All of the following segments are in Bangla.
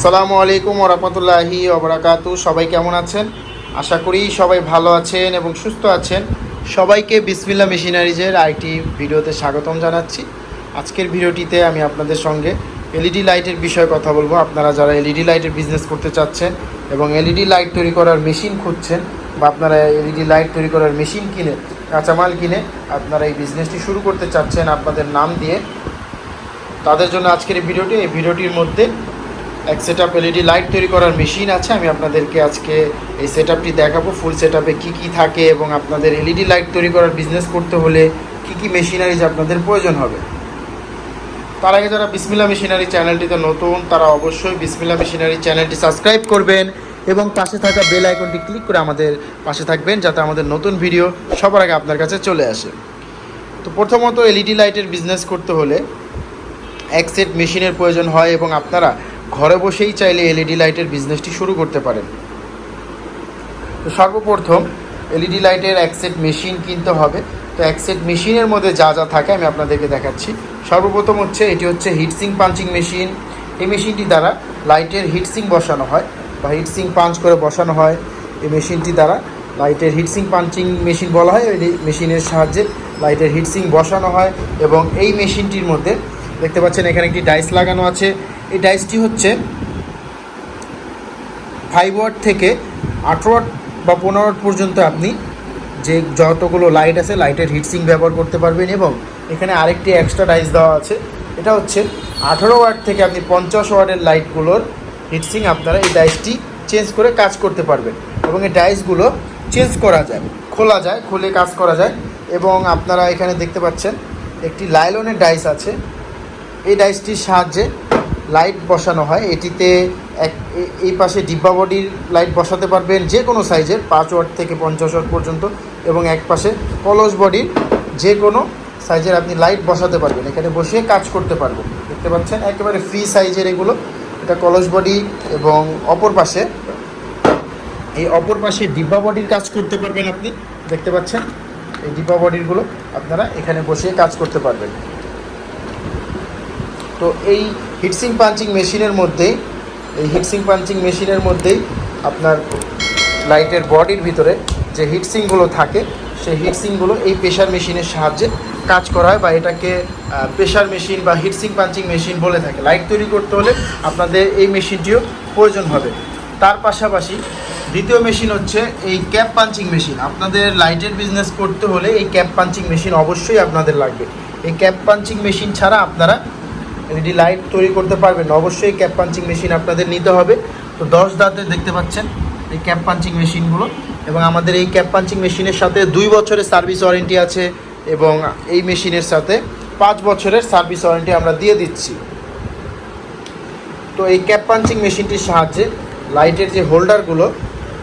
আসসালামু আলাইকুম ওরহমতুল্লাহি ওবরাকাতু সবাই কেমন আছেন? আশা করি সবাই ভালো আছেন এবং সুস্থ আছেন। সবাইকে বিসমিল্লা মেশিনারিজের আরেকটি ভিডিওতে স্বাগতম জানাচ্ছি। আজকের ভিডিওটিতে আমি আপনাদের সঙ্গে এলইডি লাইটের বিষয়ে কথা বলব। আপনারা যারা এলইডি লাইটের বিজনেস করতে চাচ্ছেন এবং এলইডি লাইট তৈরি করার মেশিন খুঁজছেন বা আপনারা এলইডি লাইট তৈরি করার মেশিন কিনে, কাঁচামাল কিনে আপনারা এই বিজনেসটি শুরু করতে চাচ্ছেন আপনাদের নাম দিয়ে। তাদের জন্য আজকের এই ভিডিওটি, এই ভিডিওটির মধ্যে এক সেট আপ এলইডি লাইট তৈরি করার মেশিন আছে, আমি আপনাদেরকে আজকে এই সেট আপটি দেখাবো। ফুল সেট আপে কী কী থাকে এবং আপনাদের এলইডি লাইট তৈরি করার বিজনেস করতে হলে কী কী মেশিনারিজ আপনাদের প্রয়োজন হবে। তার আগে যারা বিসমিল্লা মেশিনারি চ্যানেলটিতে নতুন, তারা অবশ্যই বিসমিল্লা মেশিনারি চ্যানেলটি সাবস্ক্রাইব করবেন এবং পাশে থাকা বেল আইকনটি ক্লিক করে আমাদের পাশে থাকবেন যাতে আমাদের নতুন ভিডিও সবার আগে আপনার কাছে চলে আসে। তো প্রথমত এলইডি লাইটের বিজনেস করতে হলে এক সেট মেশিনের প্রয়োজন হয় এবং আপনারা ঘরে বসেই চাইলে এলইডি লাইটের বিজনেসটি শুরু করতে পারেন। তো সর্বপ্রথম এলইডি লাইটের এক সেট মেশিন কিনতে হবে। তো এক সেট মেশিনের মধ্যে যা যা থাকে আমি আপনাদেরকে দেখাচ্ছি। সর্বপ্রথম হচ্ছে, এটি হচ্ছে হিটসিং পাঞ্চিং মেশিন। এই মেশিনটি দ্বারা লাইটের হিটসিং বসানো হয় বা হিটসিং পাঞ্চ করে বসানো হয়। এই মেশিনটি দ্বারা লাইটের হিটসিং পাঞ্চিং মেশিন বলা হয়। এই মেশিনের সাহায্যে লাইটের হিটসিং বসানো হয় এবং এই মেশিনটির মধ্যে দেখতে পাচ্ছেন এখানে একটি ডাইস লাগানো আছে। এই ডাইসটি হচ্ছে ফাইভ ওয়াট থেকে আঠেরো ওয়াট বা পনেরো ওয়াট পর্যন্ত আপনি যে যতগুলো লাইট আছে লাইটের হিটসিং ব্যবহার করতে পারবেন এবং এখানে আরেকটি এক্সট্রা ডাইস দেওয়া আছে। এটা হচ্ছে আঠেরো ওয়াট থেকে আপনি পঞ্চাশ ওয়াটের লাইটগুলোর হিটসিং আপনারা এই ডাইসটি চেঞ্জ করে কাজ করতে পারবেন এবং এই ডাইসগুলো চেঞ্জ করা যায়, খোলা যায়, খুলে কাজ করা যায় এবং আপনারা এখানে দেখতে পাচ্ছেন একটি লাইলনের ডাইস আছে। এই ডাইসটির সাহায্যে লাইট বসানো হয়, এটিতে এক এই পাশে ডিব্বা বডির লাইট বসাতে পারবেন যে কোনো সাইজের, পাঁচ ওয়াট থেকে পঞ্চাশ ওয়াট পর্যন্ত, এবং এক পাশে কলস বডির যে কোনো সাইজের আপনি লাইট বসাতে পারবেন। এখানে বসে কাজ করতে পারবেন। দেখতে পাচ্ছেন? একেবারে ফ্রি সাইজের এগুলো। এটা কলস বডি এবং অপর পাশে, এই অপর পাশে ডিব্বা বডির কাজ করতে পারবেন আপনি। দেখতে পাচ্ছেন? এই ডিব্বা বডিরগুলো আপনারা এখানে বসে কাজ করতে পারবেন। তো এই হিটসিং পাঞ্চিং মেশিনের মধ্যেই, এই হিটসিং পাঞ্চিং মেশিনের মধ্যেই আপনার লাইটের বডির ভিতরে যে হিটসিংগুলো থাকে, সেই হিটসিংগুলো এই প্রেশার মেশিনের সাহায্যে কাজ করা হয় বা এটাকে প্রেশার মেশিন বা হিটসিং পাঞ্চিং মেশিন বলে থাকে। লাইট তৈরি করতে হলে আপনাদের এই মেশিনটিও প্রয়োজন হবে। তার পাশাপাশি দ্বিতীয় মেশিন হচ্ছে এই ক্যাপ পাঞ্চিং মেশিন আপনাদের লাইটের বিজনেস করতে হলে এই ক্যাপ পাঞ্চিং মেশিন অবশ্যই আপনাদের লাগবে। এই ক্যাপ পাঞ্চিং মেশিন ছাড়া আপনারা এলইডি লাইট তৈরি করতে পারবেন, অবশ্যই ক্যাপ পাঞ্চিং মেশিন আপনাদের নিতে হবে। তো দশ দাঁতের দেখতে পাচ্ছেন এই ক্যাপ পাঞ্চিং মেশিনগুলো এবং আমাদের এই ক্যাপ পাঞ্চিং মেশিনের সাথে দুই বছরের সার্ভিস ওয়ারেন্টি আছে এবং এই মেশিনের সাথে পাঁচ বছরের সার্ভিস ওয়ারেন্টি আমরা দিয়ে দিচ্ছি। তো এই ক্যাপ পাঞ্চিং মেশিনটির সাহায্যে লাইটের যে হোল্ডারগুলো,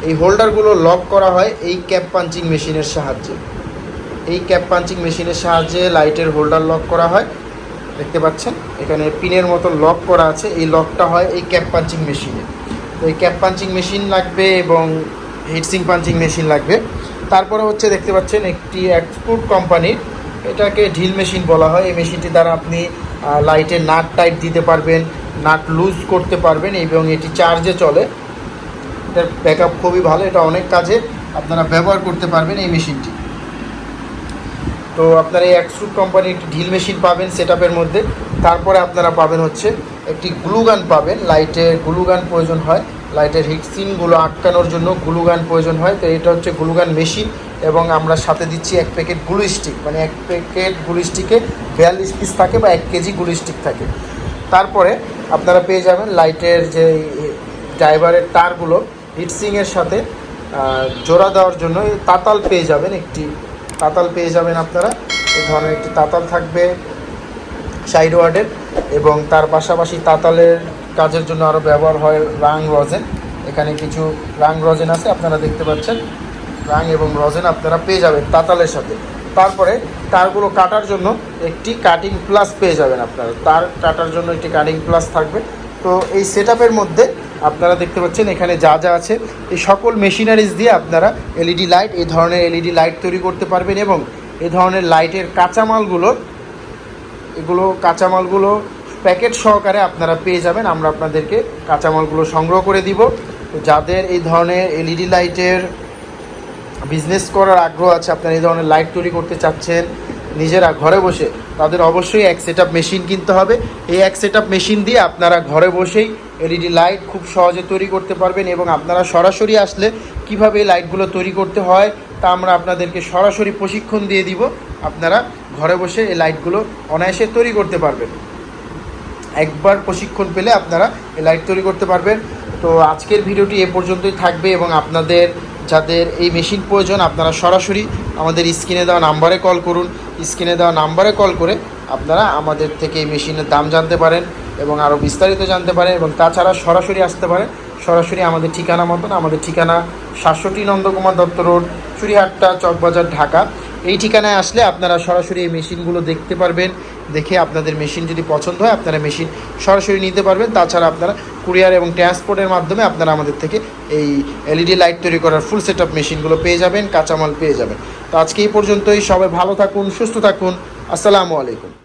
এই হোল্ডারগুলো লক করা হয় এই ক্যাপ পাঞ্চিং মেশিনের সাহায্যে। এই ক্যাপ পাঞ্চিং মেশিনের সাহায্যে লাইটের হোল্ডার লক করা হয়। দেখতে পাচ্ছেন? এখানে পিনের মতো লক করা আছে। এই লকটা হয় এই ক্যাপ পাঞ্চিং মেশিনে। তো এই ক্যাপ পাঞ্চিং মেশিন লাগবে এবং হিটসিং পাঞ্চিং মেশিন লাগবে। তারপরে হচ্ছে দেখতে পাচ্ছেন একটি এক্সপোর্ট কোম্পানির এটাকে ঢিল মেশিন বলা হয়। এই মেশিনটি দ্বারা আপনি লাইটের নাট টাইট দিতে পারবেন, নাট লুজ করতে পারবেন এবং এটি চার্জে চলে। এটার ব্যাকআপ খুবই ভালো। এটা অনেক কাজে আপনারা ব্যবহার করতে পারবেন এই মেশিনটি। তো আপনারা এই এক্সট্রুড কোম্পানির একটি ঢিল মেশিন পাবেন সেট মধ্যে। তারপরে আপনারা পাবেন হচ্ছে একটি গ্লুগান পাবেন লাইটে গ্লুগান প্রয়োজন হয়। লাইটের হিটসিনগুলো আটকানোর জন্য গ্লুগান প্রয়োজন হয়। তো এটা হচ্ছে গ্লুগান মেশিন এবং আমরা সাথে দিচ্ছি এক প্যাকেট গ্লু স্টিক মানে এক প্যাকেট গ্লু স্টিকে বিয়াল্লিশ পিস থাকে বা এক কেজি গ্লু স্টিক থাকে। তারপরে আপনারা পেয়ে যাবেন লাইটের যে ড্রাইভারের তারগুলো হিটসিংয়ের সাথে জোড়া দেওয়ার জন্য তাতাল পেয়ে যাবেন একটি তাতাল পেয়ে যাবেন আপনারা। এই ধরনের একটি তাতাল থাকবে সাইড ওয়ার্ডের এবং তার পাশাপাশি তাতালের কাজের জন্য আরও ব্যবহার হয় রাং রজেন। এখানে কিছু রাং রজেন আছে, আপনারা দেখতে পাচ্ছেন। রাং এবং রজেন আপনারা পেয়ে যাবেন তাতালের সাথে। তারপরে তারগুলো কাটার জন্য একটি কাটিং প্লাস পেয়ে যাবেন আপনারা। তার কাটার জন্য একটি কাটিং প্লাস থাকবে। তো এই সেট মধ্যে আপনারা দেখতে পাচ্ছেন, এখানে যা যা আছে, এই সকল মেশিনারিজ দিয়ে আপনারা এলইডি লাইট এই ধরনের এলইডি লাইট তৈরি করতে পারবেন এবং এই ধরনের লাইটের কাঁচামালগুলো, এগুলো কাঁচামালগুলো প্যাকেট সহকারে আপনারা পেয়ে যাবেন। আমরা আপনাদেরকে কাঁচামালগুলো সংগ্রহ করে দিব। যাদের এই ধরনের এলইডি লাইটের বিজনেস করার আগ্রহ আছে, আপনারা এই ধরনের লাইট তৈরি করতে চাচ্ছেন, নিজেরা ঘরে বসে, তাদের অবশ্যই এক সেট মেশিন কিনতে হবে। এই এক সেট মেশিন দিয়ে আপনারা ঘরে বসেই এলইডি লাইট খুব সহজে তৈরি করতে পারবেন এবং আপনারা সরাসরি আসলে কীভাবে এই লাইটগুলো তৈরি করতে হয় তা আমরা আপনাদেরকে সরাসরি প্রশিক্ষণ দিয়ে দিব। আপনারা ঘরে বসে এই লাইটগুলো অনায়াসে তৈরি করতে পারবেন। একবার প্রশিক্ষণ পেলে আপনারা এই লাইট তৈরি করতে পারবেন। তো আজকের ভিডিওটি এ পর্যন্তই থাকবে এবং আপনাদের, যাদের এই মেশিন প্রয়োজন আপনারা সরাসরি আমাদের স্ক্রিনে দেওয়া নাম্বারে কল করুন। স্ক্রিনে দেওয়া নাম্বারে কল করে আপনারা আমাদের থেকে এই মেশিনের দাম জানতে পারেন। এবং আরও বিস্তারিত জানতে পারেন এবং তাছাড়া সরাসরি আসতে পারে। সরাসরি আমাদের ঠিকানা মতন, আমাদের ঠিকানা সাতষট্টি নন্দকুমার দত্ত রোড, চুরিহাট্টা, চকবাজার, ঢাকা। এই ঠিকানায় আসলে আপনারা সরাসরি এই মেশিনগুলো দেখতে পারবেন, দেখে আপনাদের মেশিন যদি পছন্দ হয়, আপনারা মেশিন সরাসরি নিতে পারবেন। তাছাড়া আপনারা কুরিয়ার এবং ট্রান্সপোর্টের মাধ্যমে আপনারা আমাদের থেকে এই এলইডি লাইট তৈরি করার ফুল সেট আপ মেশিনগুলো পেয়ে যাবেন, কাঁচামাল পেয়ে যাবেন। তো আজকে এই পর্যন্তই, সবাই ভালো থাকুন, সুস্থ থাকুন। আসসালামু আলাইকুম।